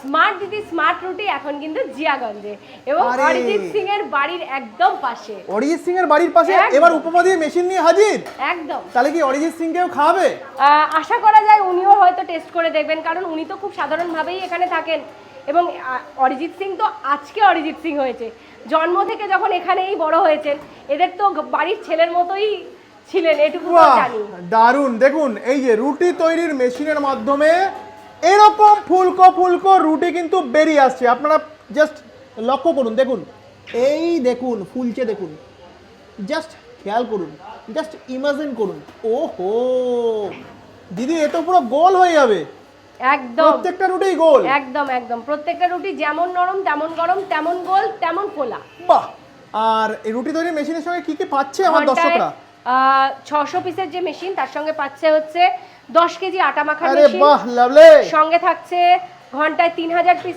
Smart দিদি smart রুটি এখন কিন্তু জিয়াগঞ্জে। এবং অরিজিৎ সিং এর বাড়ির একদম পাশে। অরিজিৎ সিং এর বাড়ির পাশে? এবার উপমা দিয়ে মেশিন নিয়ে হাজির? একদম। তাহলে কি অরিজিৎ সিং কেও খাওয়াবে আশা করা যায় উনিও হয়তো টেস্ট করে দেখবেন কারণ উনি তো খুব সাধারণভাবেই এখানে থাকেন। এবং অরিজিৎ সিং তো আজকে অরিজিৎ সিং হয়েছে। জন্ম থেকে যখন এখানেই বড় হয়েছেন এদের তো বাড়ির ছেলের মতোই ছিলেন এটুকু জানি। দারুণ। দেখুন এই যে রুটি তৈরির মেশিনের মাধ্যমে এরকম ফুলকো ফুলকো রুটি কিন্তু বেরিয়ে আসছে। আপনারা জাস্ট লক্ষ্য করুন দেখুন। এই দেখুন ফুলছে দেখুন। জাস্ট খেয়াল করুন জাস্ট ইমাজিন করুন। ও হো দিদি এ তো পুরো গোল হয়ে যাবে। একদম। প্রত্যেকটা রুটি গোল। একদম একদম। প্রত্যেকটা রুটি যেমন নরম তেমন গরম তেমন গোল তেমন ফোলা। বাহ! আর এই রুটি তৈরির মেশিনের সঙ্গে কি কি পাচ্ছে আমার দর্শকরা? ছশো পিসের যে মেশিন তার সঙ্গে পাচ্ছে হচ্ছে দশ কেজি আটা মাখার মেশিন সঙ্গে থাকছে ঘন্টায় তিন হাজার পিস